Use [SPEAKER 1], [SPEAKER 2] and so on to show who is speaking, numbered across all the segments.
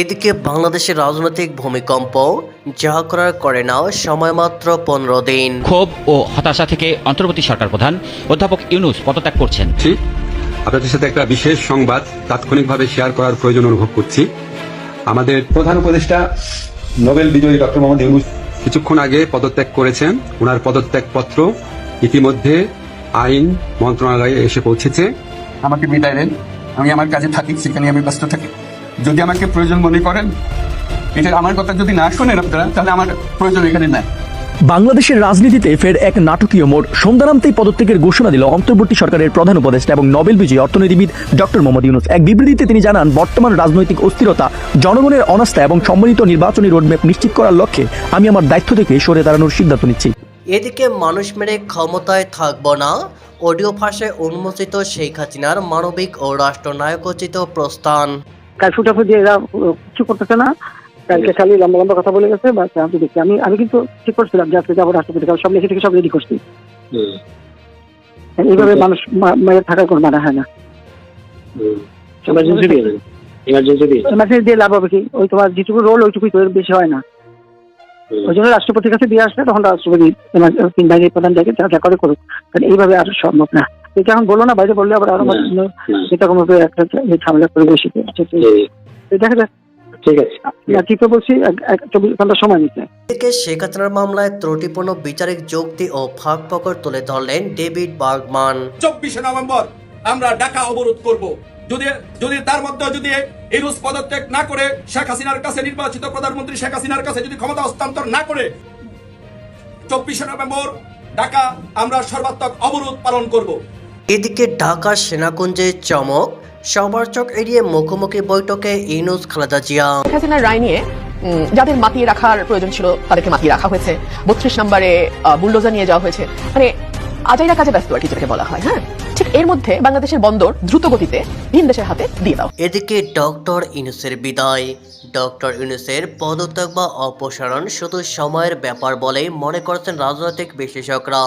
[SPEAKER 1] এদিকে বাংলাদেশের রাজনৈতিক ভূমিকম্প যা করার করে নাও সময় মাত্র পনেরো দিন।
[SPEAKER 2] ক্ষোভ ও হতাশা থেকে অন্তর্বর্তী সরকার প্রধান অধ্যাপক ইউনুস পদত্যাগ করছেন।
[SPEAKER 3] করছি আপনাদের সাথে একটা বিশেষ সংবাদ তাৎক্ষণিকভাবে শেয়ার করার প্রয়োজন অনুভব করছি। আমাদের
[SPEAKER 4] প্রধান উপদেষ্টা নোবেল বিজয়ী ডক্টর মোহাম্মদ ইউনুস
[SPEAKER 3] কিছুক্ষণ আগে পদত্যাগ করেছেন। ওনার পদত্যাগ পত্র ইতিমধ্যে আইন মন্ত্রণালয়ে এসে পৌঁছেছে।
[SPEAKER 4] আমাকে বিদায় দেন। আমি আমার কাজে থাকি সেখানে আমি ব্যস্ত থাকি। যদি আমাকে প্রয়োজন মনে করেন এটা আমার কথা যদি না শোনেন আপনারা তাহলে আমার প্রয়োজন এখানে নাই।
[SPEAKER 5] বাংলাদেশের রাজনীতিতে ফের এক নাটকীয় মোড়। সন্ধ্যা নামতেই পদত্যাগের ঘোষণা দিল অন্তর্বর্তী সরকারের প্রধান উপদেষ্টা এবং নোবেল বিজয়ী অর্থনীতিবিদ ডক্টর মোহাম্মদ ইউনুস। এক বিবৃতিতে তিনি জানান বর্তমান রাজনৈতিক অস্থিরতা জনগণের অনাস্থা এবং সম্মিলিত নির্বাচনী রোডম্যাপ নিশ্চিত করার লক্ষ্যে আমি আমার দায়িত্ব থেকে সরে দাঁড়ানোর সিদ্ধান্ত নিচ্ছি।
[SPEAKER 1] এদিকে মানুষ মেরে ক্ষমতায় থাকব না অডিও ফাঁসে উন্মোচিত শেখ হাসিনার মানবিক ও রাষ্ট্রনায়কোচিত প্রস্থান।
[SPEAKER 6] কারফিউ টাফু দিয়ে এরা কিছু করতেছে না। কালকে খালি লম্বা লম্বা কথা বলে গেছে বাস আমি দেখছি। আমি আমি কিন্তু ঠিক করছিলাম যে আজকে যাব রাষ্ট্রপতি কারণ সব লিখে থেকে সব রেডি করছি। এইভাবে মানুষ মায়ের থাকার কোনো মানা হয় না।
[SPEAKER 7] এমার্জেন্সি দিয়ে এমার্জেন্সি দিয়ে?
[SPEAKER 6] লাভ হবে কি? ওই তোমার যেটুকু রোল ওইটুকুই তো বেশি হয় না। ওই জন্য রাষ্ট্রপতির কাছে দিয়ে আসলে তখন রাষ্ট্রপতি তিন বাহিনীর প্রধান দেখে যা যা করে করুক। কারণ এইভাবে আর সম্ভব না। এটা এখন বলো না বাইরে বললে আবার আরও
[SPEAKER 7] না।
[SPEAKER 6] এটা একটা ঝামেলা করে বসে দেখা যাক।
[SPEAKER 7] ঠিক আছে
[SPEAKER 6] তো বলছি চব্বিশ ঘণ্টা সময় নিচ্ছে
[SPEAKER 1] এদিকে শেখ হাসিনার মামলায় ত্রুটিপূর্ণ বিচারিক যুক্তি ও ফাঁক ফকর তুলে ধরলেন ডেভিড বার্গমান
[SPEAKER 8] চব্বিশে নভেম্বর আমরা ঢাকা অবরোধ করব। যদি যদি তার মধ্যে যদি ইরুস পদত্যাগ না করে শেখ হাসিনার কাছে নির্বাচিত প্রধানমন্ত্রী শেখ হাসিনার কাছে যদি ক্ষমতা হস্তান্তর না করে চব্বিশে নভেম্বর ঢাকা আমরা সর্বাত্মক অবরোধ পালন করব।
[SPEAKER 1] এদিকে ঢাকা সেনাকুঞ্জে চমক সবার চোখ এড়িয়ে মুখোমুখি বৈঠকে ইনুস খালেদা জিয়া।
[SPEAKER 9] শেখ হাসিনার রায় নিয়ে যাদের মাতিয়ে রাখার প্রয়োজন ছিল তাদেরকে মাতিয়ে রাখা হয়েছে। বত্রিশ নম্বরে বুলডোজার নিয়ে যাওয়া হয়েছে। মানে আজাইরা কাজে ব্যস্ত আর কি যেটাকে বলা হয় হ্যাঁ? ঠিক এর মধ্যে বাংলাদেশের বন্দর দ্রুত গতিতে ভিন দেশের হাতে দিয়ে দাও।
[SPEAKER 1] এদিকে ডক্টর ইনুসের বিদায়। ডক্টর ইনুসের পদত্যাগ বা অপসারণ শুধু সময়ের ব্যাপার বলেই মনে করছেন রাজনৈতিক বিশেষজ্ঞরা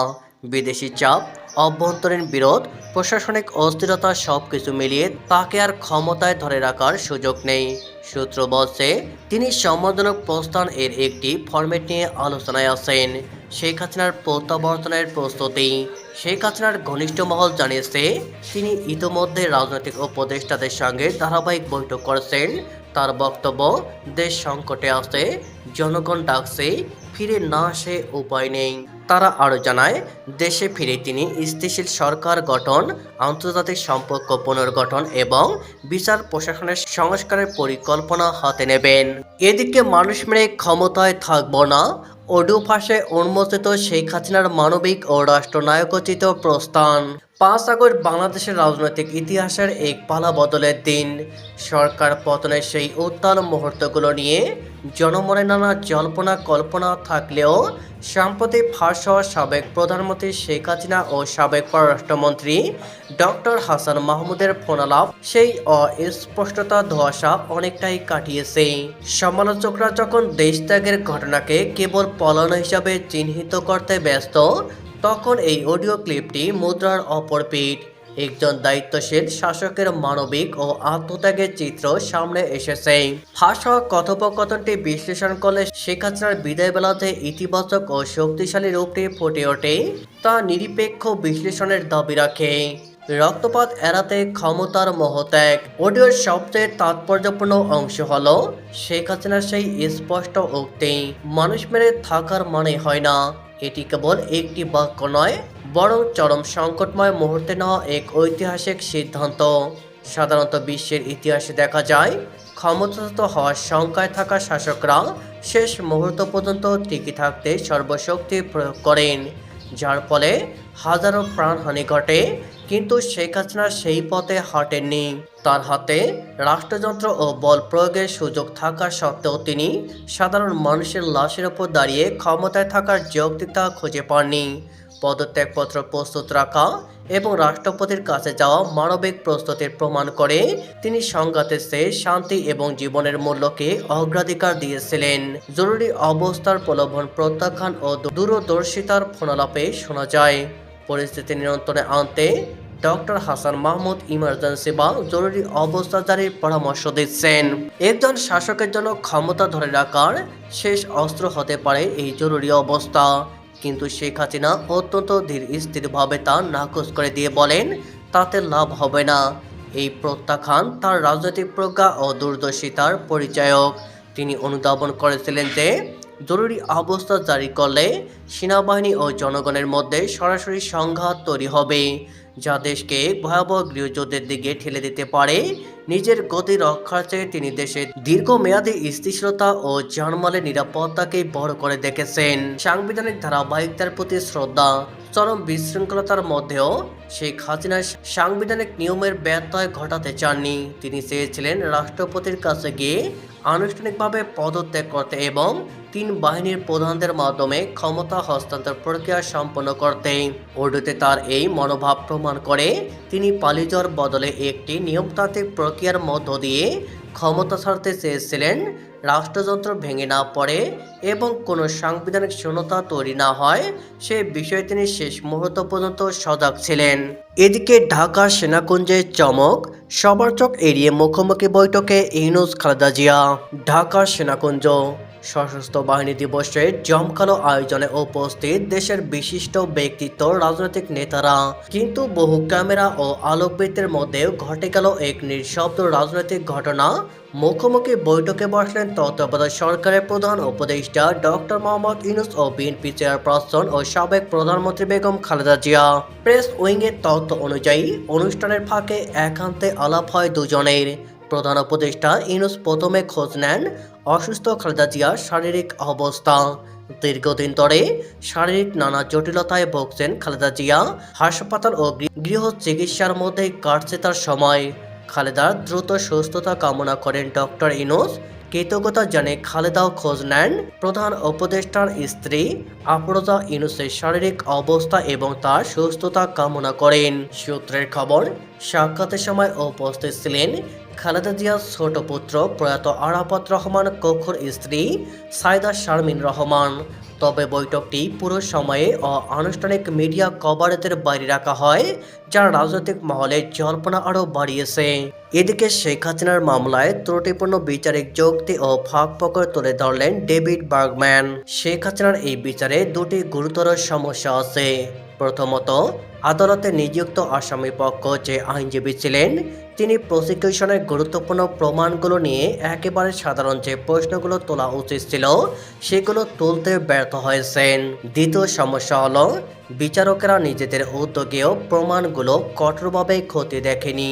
[SPEAKER 1] বিদেশি চাপ অভ্যন্তরীণ বিরোধ, প্রশাসনিক অস্থিরতা সবকিছু মিলিয়ে তাকে আর ক্ষমতায় ধরে রাখার সুযোগ নেই। সূত্র বলছে, তিনি সম্মানজনক প্রস্থান এর একটি ফরম্যাট নিয়ে আলোচনায় আছেন। শেখ হাসিনার প্রত্যাবর্তনের প্রস্তুতি। শেখ হাসিনার ঘনিষ্ঠ মহল জানিয়েছে, তিনি ইতোমধ্যে রাজনৈতিক উপদেষ্টাদের সঙ্গে ধারাবাহিক বৈঠক করেছেন। তার বক্তব্য, দেশ সংকটে আছে জনগণ ডাকছে, ফিরে না আসে উপায় নেই। তারা আরও জানায়, দেশে ফিরে তিনি স্থিতিশীল সরকার গঠন, আন্তর্জাতিক সম্পর্ক পুনর্গঠন এবং বিচার প্রশাসনের সংস্কারের পরিকল্পনা হাতে নেবেন। এদিকে মানুষ মেরে ক্ষমতায় থাকব না অডিও ফাঁসে উন্মোচিত শেখ হাসিনার মানবিক ও রাষ্ট্রনায়কোচিত প্রস্থান। পাঁচ আগস্ট বাংলাদেশের রাজনৈতিক ইতিহাসের এক পালা বদলের দিন। সরকার পতনের সেই উত্তাল মুহূর্তগুলো নিয়ে জনমনে নানা জল্পনা কল্পনা থাকলেও সাম্প্রতিক ফাঁস হওয়া সাবেক প্রধানমন্ত্রী শেখ হাসিনা ও সাবেক পররাষ্ট্রমন্ত্রী ডক্টর হাসান মাহমুদের ফোনালাপ সেই অস্পষ্টতা ধোয়াশা অনেকটাই কাটিয়েছে। সমালোচকরা যখন দেশ ত্যাগের ঘটনাকে কেবল পলানো হিসাবে চিহ্নিত করতে ব্যস্ত তখন এই অডিও ক্লিপটি মুদ্রার অপর পিঠ। একজন দায়িত্বশীল শাসকের মানবিক ও আত্মত্যাগের চিত্র সামনে এসেছে। হওয়া কথোপকথনটি বিশ্লেষণ করলে শেখ হাসিনার বিদায় বেলাতে ইতিবাচক ও শক্তিশালী রূপটি ফুটে ওঠে, তা নিরপেক্ষ বিশ্লেষণের দাবি রাখে। রক্তপাত এড়াতে ক্ষমতার মহত্যাগ। অডিওর সবচেয়ে তাৎপর্যপূর্ণ অংশ হলো শেখ হাসিনার সেই স্পষ্ট উক্তি, মানুষ মেরে থাকার মানে হয় না। এটি কেবল একটি বাক্য নয়, বরং চরম সংকটময় মুহূর্তে নেওয়া এক ঐতিহাসিক সিদ্ধান্ত। সাধারণত বিশ্বের ইতিহাসে দেখা যায়, ক্ষমতাচ্যুত হওয়ার শঙ্কায় থাকা শাসকরা শেষ মুহূর্ত পর্যন্ত টিকে থাকতে সর্বশক্তি প্রয়োগ করেন। যার ফলে হাজারো প্রাণহানি ঘটে, কিন্তু শেখ হাসিনা সেই পথে হাঁটেননি। তার হাতে রাষ্ট্রযন্ত্র ও বল প্রয়োগের সুযোগ থাকা সত্ত্বেও তিনি সাধারণ মানুষের লাশের ওপর দাঁড়িয়ে ক্ষমতায় থাকার যৌক্তিকতা খুঁজে পাননি। পদত্যাগপত্র প্রস্তুত রাখা এবং রাষ্ট্রপতির কাছে যাওয়া মানবিক প্রস্তুতির প্রমাণ করে তিনি সংঘাতের চেয়ে শান্তি এবং জীবনের মূল্যকে অগ্রাধিকার দিয়েছিলেন। জরুরি অবস্থার প্রলোভন প্রত্যাখ্যান ও দূরদর্শিতার ফোনালাপে শোনা যায়। পরিস্থিতি নিয়ন্ত্রণে আনতে ডক্টর হাসান মাহমুদ ইমার্জেন্সি বা জরুরি অবস্থা জারির পরামর্শ দিচ্ছেন। একজন শাসকের জন্য ক্ষমতা ধরে রাখার শেষ অস্ত্র হতে পারে এই জরুরি অবস্থা। কিন্তু শেখ হাসিনা অত্যন্ত ধীর স্থিরভাবে তা নাকচ করে দিয়ে বলেন, তাতে লাভ হবে না। এই প্রত্যাখ্যান তার রাজনৈতিক প্রজ্ঞা ও দূরদর্শিতার পরিচায়ক। তিনি অনুধাবন করেছিলেন যে জরুরি অবস্থা জারি করলে সেনাবাহিনী ও জনগণের মধ্যে সরাসরি সংঘাত তৈরি হবে, যা দেশকে ভয়াবহ গৃহযুদ্ধের দিকে ঠেলে দিতে পারে। নিজের গতি রক্ষার চেয়ে তিনি দেশের দীর্ঘমেয়াদী স্থিতিশীলতা ও জানমালের নিরাপত্তাকে বড় করে দেখেছেন। সাংবিধানিক ধারাবাহিকতার প্রতি শ্রদ্ধা, চরম বিশৃঙ্খলতার মধ্যেও শেখ হাসিনা সাংবিধানিক নিয়মের ব্যত্যয় ঘটাতে চাননি। তিনি চেয়েছিলেন রাষ্ট্রপতির কাছে গিয়ে আনুষ্ঠানিকভাবে পদত্যাগ করতে এবং তিন বাহিনীর প্রধানদের মাধ্যমে ক্ষমতা হস্তান্তর প্রক্রিয়া সম্পন্ন করতে। উর্দুতে তার এই মনোভাব প্রমাণ করে, তিনি যাওয়ার বদলে একটি নিয়মতান্ত্রিক প্রক্রিয়ার মধ্য দিয়ে ক্ষমতা ছাড়তে চেয়েছিলেন, রাষ্ট্রযন্ত্র ভেঙে না পড়ে এবং কোনো সাংবিধানিক শূন্যতা তৈরি না হয়, সে বিষয়ে তিনি শেষ মুহূর্ত পর্যন্ত সজাগ ছিলেন। এদিকে ঢাকা সেনাকুঞ্জে চমক, সবার চোখ এড়িয়ে মুখোমুখি বৈঠকে ইউনুস খালেদা জিয়া ঢাকা সেনাকুঞ্জ। সশস্ত্র বাহিনী দিবসের জমকালো আয়োজনে উপস্থিত দেশের বিশিষ্ট ব্যক্তিত্ব রাজনৈতিক নেতারা। কিন্তু বহু ক্যামেরা ও আলোকবৃত্তের মধ্যেও ঘটে গেল এক নিঃশব্দ রাজনৈতিক ঘটনা। মুখোমুখি বৈঠকে বসলেন তত্ত্বাবধায়ক সরকারের প্রধান উপদেষ্টা ডক্টর মোহাম্মদ ইউনুস ও বিএনপি চেয়ারপারসন ও সাবেক প্রধানমন্ত্রী বেগম খালেদা জিয়া। প্রেস উইংয়ের তথ্য অনুযায়ী, অনুষ্ঠানের ফাঁকে একান্তে আলাপ হয় দুজনের। প্রধান উপদেষ্টা ইউনুস প্রথমে খোঁজ নেন অসুস্থ খালেদা জিয়ার শারীরিক অবস্থা। দীর্ঘদিন ধরে শারীরিক নানা জটিলতায় ভুগছেন খালেদা জিয়া। হাসপাতাল ও গৃহ- চিকিৎসার মধ্যে কাটছে তার সময়। খালেদার দ্রুত সুস্থতা কামনা করেন ডক্টর ইনুস কৃতজ্ঞতা জানে খালেদাও খোঁজ নেন। প্রধান উপদেষ্টার স্ত্রী আফরোজা ইনুসের শারীরিক অবস্থা এবং তার সুস্থতা কামনা করেন। সূত্রের খবর সাক্ষাতের সময় উপস্থিত ছিলেন খালেদা জিয়ার ছোট পুত্র প্রয়াত আরাফাত রহমান কক্ষর স্ত্রী সাইদা শারমিন রহমান। তবে বৈঠকটি পুরো সময়ে ও আনুষ্ঠানিক মিডিয়া কভারেজের বাইরে রাখা হয়, যা রাজনৈতিক মহলে জল্পনা আরও বাড়িয়েছে। এদিকে শেখ হাসিনার মামলায় ত্রুটিপূর্ণ বিচারিক যুক্তি ও ফাঁক ফকর তুলে ধরলেন ডেভিড বার্গম্যান। শেখ হাসিনার এই বিচারে দুটি গুরুতর সমস্যা আছে। প্রথমত, আদালতে নিযুক্ত আসামি পক্ষ যে আইনজীবী ছিলেন, তিনি প্রসিকিউশনের গুরুত্বপূর্ণ প্রমাণগুলো নিয়ে একেবারে সাধারণ যে প্রশ্নগুলো তোলা উচিত ছিল, সেগুলো তুলতে ব্যর্থ হয়েছেন। দ্বিতীয় সমস্যা হল, বিচারকেরা নিজেদের উদ্যোগেও প্রমাণগুলো কঠোরভাবে ক্ষতি দেখেনি।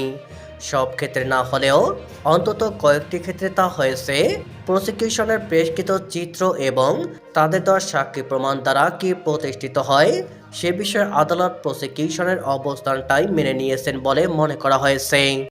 [SPEAKER 1] সব ক্ষেত্রে না হলেও অন্তত কয়েকটি ক্ষেত্রে তা হয়েছে। প্রসিকিউশনের প্রেসকৃত চিত্র এবং তাদের দেওয়া সাক্ষী প্রমাণ দ্বারা কি প্রতিষ্ঠিত হয়, সে বিষয়ে আদালত প্রসিকিউশনের অবস্থানটাই মেনে নিয়েছেন বলে মনে করা হয়েছে।